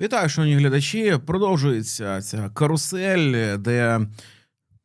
Вітаю, шановні глядачі. Продовжується ця карусель, де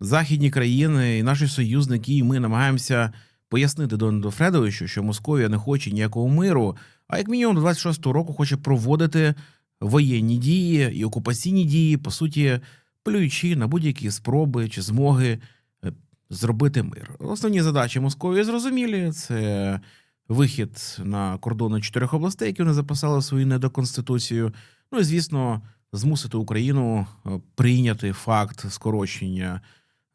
західні країни і наші союзники, і ми намагаємося пояснити Дональду Фредовичу, що Московія не хоче ніякого миру, а як мінімум до 26-го року хоче проводити воєнні дії і окупаційні дії, по суті, плюючи на будь-які спроби чи змоги е, зробити мир. Основні задачі Московії зрозумілі: це вихід на кордони чотирьох областей, які вони записали свою недоконституцію. Ну і звісно, змусити Україну е, прийняти факт скорочення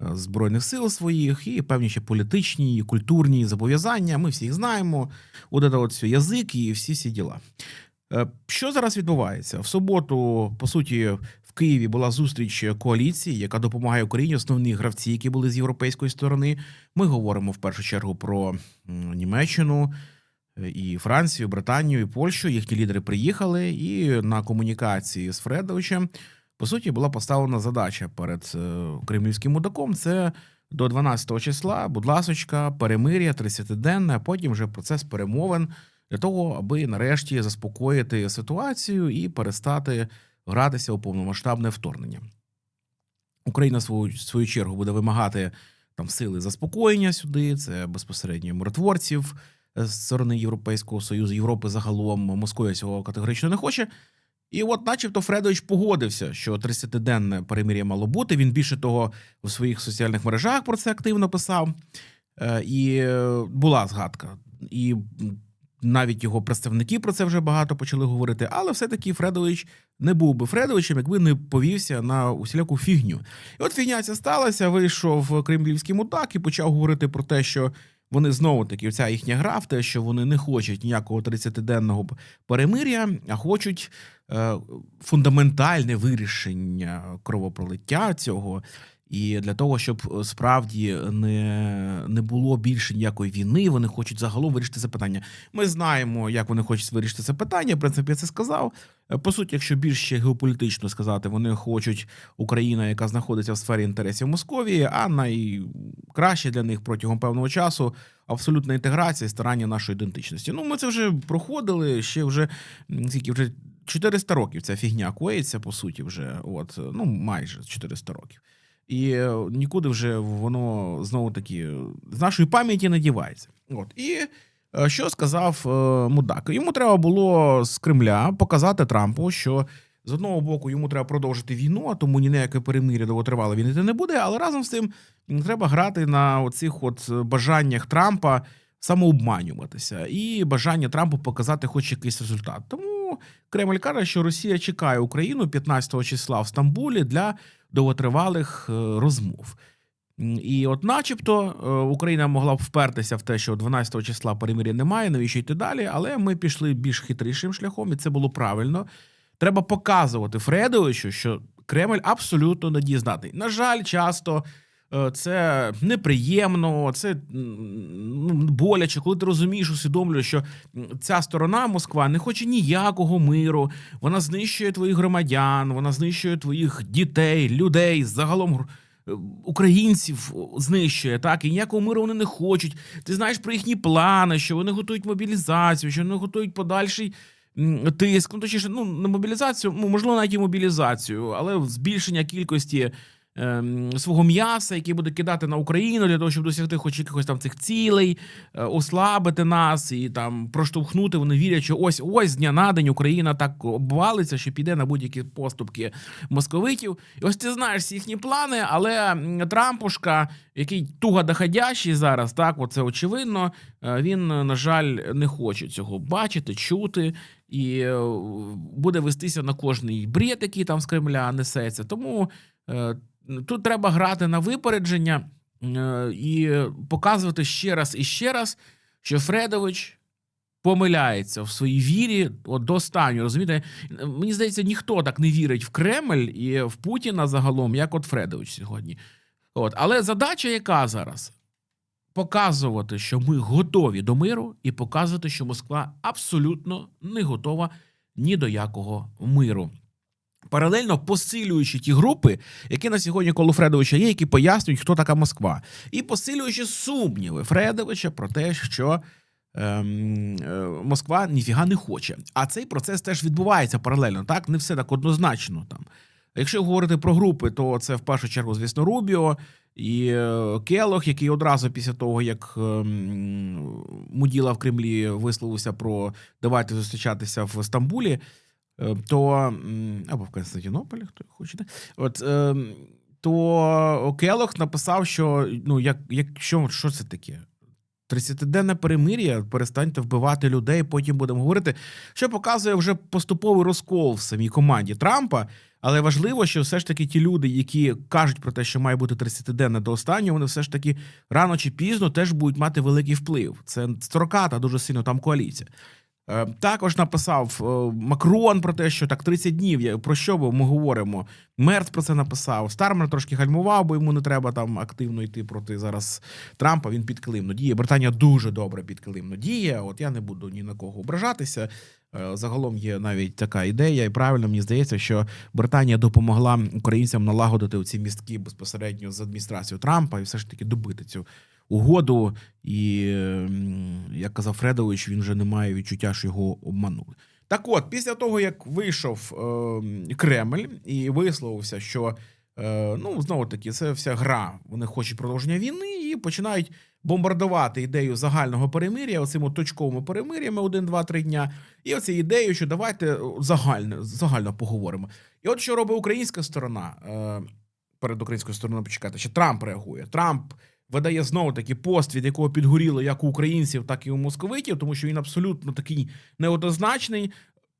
е, збройних сил своїх і певні ще політичні і культурні зобов'язання. Ми всі їх знаємо. От от язик і всі ці діла. Е, Що зараз відбувається? В суботу, по суті, в Києві була зустріч коаліції, яка допомагає Україні. Основні гравці, які були з європейської сторони. Ми говоримо в першу чергу про Німеччину, і Францію, Британію, і Польщу. Їхні лідери приїхали, і на комунікації з Фредовичем по суті була поставлена задача перед е, кремлівським мудаком. Це до 12 числа, будь ласочка, перемир'я 30-денне, а потім вже процес перемовин для того, аби нарешті заспокоїти ситуацію і перестати гратися у повномасштабне вторгнення. Україна свою, свою чергу буде вимагати там сили заспокоєння сюди. Це безпосередньо миротворців е, з сторони Європейського Союзу, Європи загалом Московія цього категорично не хоче. І от, начебто, Фредович погодився, що 30-денне перемир'я мало бути. Він більше того у своїх соціальних мережах про це активно писав. Е, І е, була згадка. І навіть його представники про це вже багато почали говорити. Але все-таки Фредович не був би Фредовичем, якби не повівся на усіляку фігню. І от фігня ця сталася. Вийшов кремлівський мудак і почав говорити про те, що вони знову таки, оця їхня гра в те, що вони не хочуть ніякого 30-денного перемир'я, а хочуть е, фундаментальне вирішення кровопролиття цього. І для того, щоб е, справді не, не було більше ніякої війни, вони хочуть загалом вирішити це питання. Ми знаємо, як вони хочуть вирішити це питання. В принципі, я це сказав. Е, По суті, якщо більш ще геополітично сказати, вони хочуть Україна, яка знаходиться в сфері інтересів Московії, а найкраще для них протягом певного часу абсолютна інтеграція і старання нашої ідентичності. Ну, ми це вже проходили ще вже скільки вже 400 років ця фігня коїться, по суті, вже от ну майже 400 років. І е, нікуди вже воно знову таки з нашої пам'яті не дівається. От і е, що сказав е, мудак? Йому треба було з Кремля показати Трампу, що з одного боку йому треба продовжити війну, а тому ні ніяке перемир'я довготривале війни не буде. Але разом з тим треба грати на оцих от бажаннях Трампа самообманюватися і бажання Трампу показати хоч якийсь результат. Тому Кремль каже, що Росія чекає Україну 15 числа в Стамбулі для довготривалих е, розмов. І от, начебто, е, Україна могла б впертися в те, що 12 числа перемир'я немає, навіщо йти далі, але ми пішли більш хитрішим шляхом, і це було правильно. Треба показувати Фредовичу, що Кремль абсолютно недієздатний. На жаль, часто е, це неприємно, це ну, боляче, коли ти розумієш, усвідомлюєш, що ця сторона Москва не хоче ніякого миру. Вона знищує твоїх громадян, вона знищує твоїх дітей, людей, загалом е, українців знищує, так і ніякого миру вони не хочуть. Ти знаєш про їхні плани, що вони готують мобілізацію, що вони готують подальший. Тиск, ну точніше, ну не мобілізацію, можливо, навіть і мобілізацію, але збільшення кількості свого м'яса, який буде кидати на Україну для того, щоб досягти хоч якихось там цих цілей, е, ослабити нас і там проштовхнути. Вони вірять, що ось ось дня на день Україна так обвалиться, що піде на будь-які поступки московитів. І ось ти знаєш всі їхні плани, але Трампушка, який туго доходящий зараз, так оце очевидно. е, Він, на жаль, не хоче цього бачити, чути. І е, буде вестися на кожний бред, який там з Кремля несеться. Тому тут треба грати на випередження е, і показувати ще раз і ще раз, що Фредович помиляється в своїй вірі от до останнього. Розумієте, мені здається, ніхто так не вірить в Кремль і в Путіна загалом, як от Фредович сьогодні. От, але задача яка зараз? Показувати, що ми готові до миру, і показувати, що Москва абсолютно не готова ні до якого миру. Паралельно посилюючи ті групи, які на сьогодні коло Фредовича є, які пояснюють, хто така Москва, і посилюючи сумніви Фредовича про те, що ем, е, Москва ніфіга не хоче. А цей процес теж відбувається паралельно. Так, не все так однозначно там. Якщо говорити про групи, то це в першу чергу, звісно, Рубіо і е, Келох, який одразу після того, як ем, Муділа в Кремлі висловився про давайте зустрічатися в Стамбулі, то або в Константинополі, хто хоче, да? от. ем, то Келох написав, що ну як, якщо що це таке? 30-денне перемир'я, перестаньте вбивати людей, потім будемо говорити, що показує вже поступовий розкол в самій команді Трампа. Але важливо, що все ж таки ті люди, які кажуть про те, що має бути 30-денне до останнього, вони все ж таки рано чи пізно теж будуть мати великий вплив. Це строката дуже сильно там коаліція. Е, Також написав е, Макрон про те, що так 30 днів. Про що ми говоримо? Мерц про це написав. Стармер трошки гальмував, бо йому не треба там активно йти проти зараз Трампа. Він підкилимно діє. Британія дуже добре підкилимно діє. От я не буду ні на кого ображатися. Е, Загалом є навіть така ідея, і правильно мені здається, що Британія допомогла українцям налагодити ці містки безпосередньо з адміністрацією Трампа і все ж таки добити цю угоду. І як казав Фредович, він вже не має відчуття, що його обманули. Так от, після того, як вийшов ем, Кремль і висловився, що е, ну знову таки це вся гра. Вони хочуть продовження війни і починають бомбардувати ідею загального перемир'я, оцими точковими перемир'ями один, два, три дня. І оці ідею, що давайте загально, загально поговоримо. І от що робить українська сторона е, перед українською стороною почекати, що Трамп реагує. Трамп видає знову таки пост, від якого підгоріло як у українців, так і у московитів, тому що він абсолютно такий неоднозначний.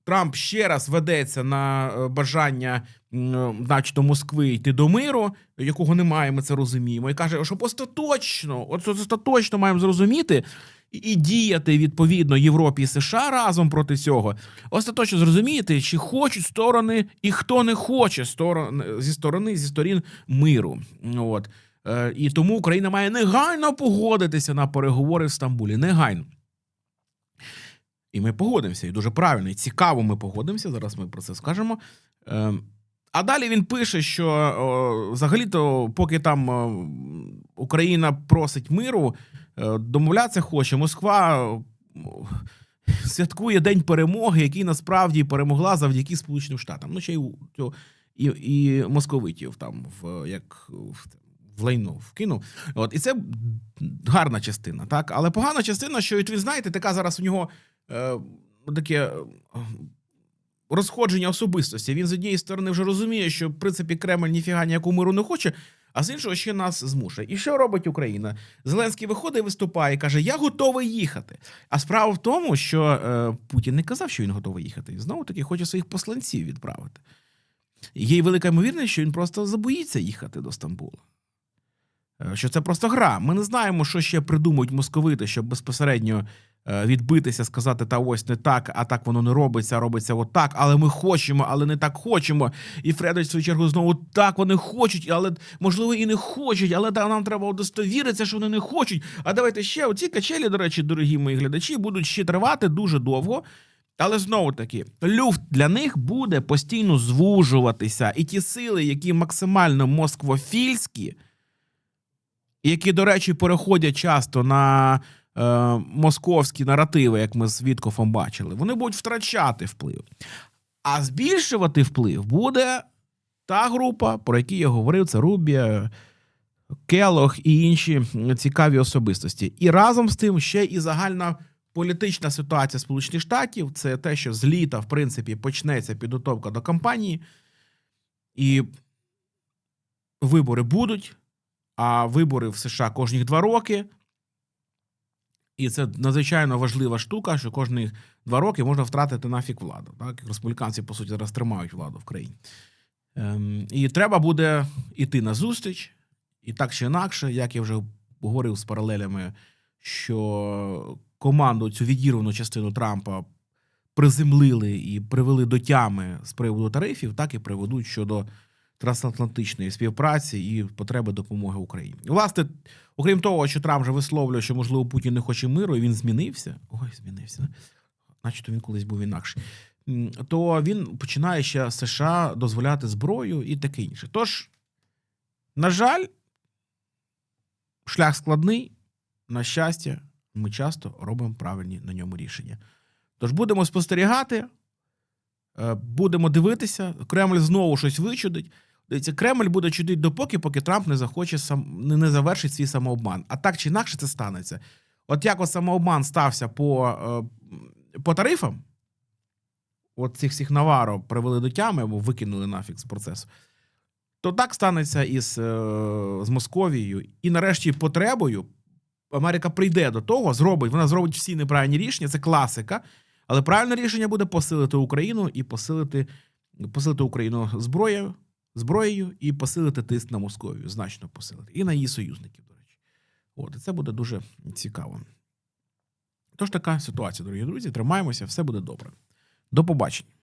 Трамп ще раз ведеться на е, бажання, м, начебто, Москви йти до миру, якого немає, ми це розуміємо, і каже, що остаточно, от остаточно маємо зрозуміти і, і діяти відповідно Європі і США разом проти цього. Остаточно зрозуміти, чи хочуть сторони і хто не хоче сторон, зі сторони зі сторін миру. От. Е, І тому Україна має негайно погодитися на переговори в Стамбулі. Негайно. І ми погодимося, і дуже правильно, і цікаво, ми погодимося. Зараз ми про це скажемо. Е, А далі він пише, що взагалі-то, поки там Україна просить миру, е, домовлятися хоче, Москва святкує День перемоги, який насправді перемогла завдяки Сполученим Штатам. Ну, ще й і, і московитів там в як в, в лайно вкинув. От і це гарна частина, так. Але погана частина, що ви знаєте, така зараз у нього таке. е, Розходження особистості. Він з однієї сторони вже розуміє, що в принципі Кремль ніфіга ніякого миру не хоче, а з іншого ще нас змушує. І що робить Україна? Зеленський виходить, виступає і каже: Я готовий їхати. А справа в тому, що е, Путін не казав, що він готовий їхати. Він знову таки хоче своїх посланців відправити. Є й велика ймовірність, що він просто забоїться їхати до Стамбула. Е, Що це просто гра. Ми не знаємо, що ще придумають московити, щоб безпосередньо е, відбитися, сказати, та ось не так, а так воно не робиться, робиться отак, але ми хочемо, але не так хочемо. І Фредович, в свою чергу, знову так вони хочуть, але можливо і не хочуть, але да, нам треба удостовіритися, що вони не хочуть. А давайте ще оці качелі, до речі, дорогі мої глядачі, будуть ще тривати дуже довго. Але знову таки, люфт для них буде постійно звужуватися. І ті сили, які максимально москвофільські, які, до речі, переходять часто на е, московські наративи, як ми з Віткофом бачили, вони будуть втрачати вплив. А збільшувати вплив буде та група, про які я говорив, це Рубія, Келох і інші цікаві особистості. І разом з тим ще і загальна політична ситуація Сполучених Штатів це те, що з літа, в принципі, почнеться підготовка до кампанії, і вибори будуть, а вибори в США кожні два роки. І це надзвичайно важлива штука, що кожні два роки можна втратити нафіг владу. Так? Республіканці, по суті, зараз тримають владу в країні. Ем, і треба буде йти на зустріч, і так чи інакше, як я вже говорив з паралелями, що команду цю відірвану частину Трампа приземлили і привели до тями з приводу тарифів, так і приведуть щодо трансатлантичної співпраці і потреби допомоги Україні. Власне, окрім того, що Трамп вже висловлює, що можливо Путін не хоче миру, і він змінився. Ой, змінився. Начебто він колись був інакший. То він починає ще США дозволяти зброю і таке інше. Тож, на жаль, шлях складний, на щастя, ми часто робимо правильні на ньому рішення. Тож будемо спостерігати, е, будемо дивитися. Кремль знову щось вичудить. Кремль буде чудити допоки, поки Трамп не захоче сам не, завершить свій самообман. А так чи інакше це станеться. От як от самообман стався по, е, по тарифам, от цих всіх наваро привели до тями або викинули нафіг з процесу, то так станеться і з, е, з Московією. І нарешті потребою Америка прийде до того, зробить, вона зробить всі неправильні рішення, це класика. Але правильне рішення буде посилити Україну і посилити, посилити Україну зброєю, зброєю і посилити тиск на Московію, значно посилити. І на її союзників, до речі. От, і це буде дуже цікаво. Тож така ситуація, дорогі друзі. Тримаємося, все буде добре. До побачення.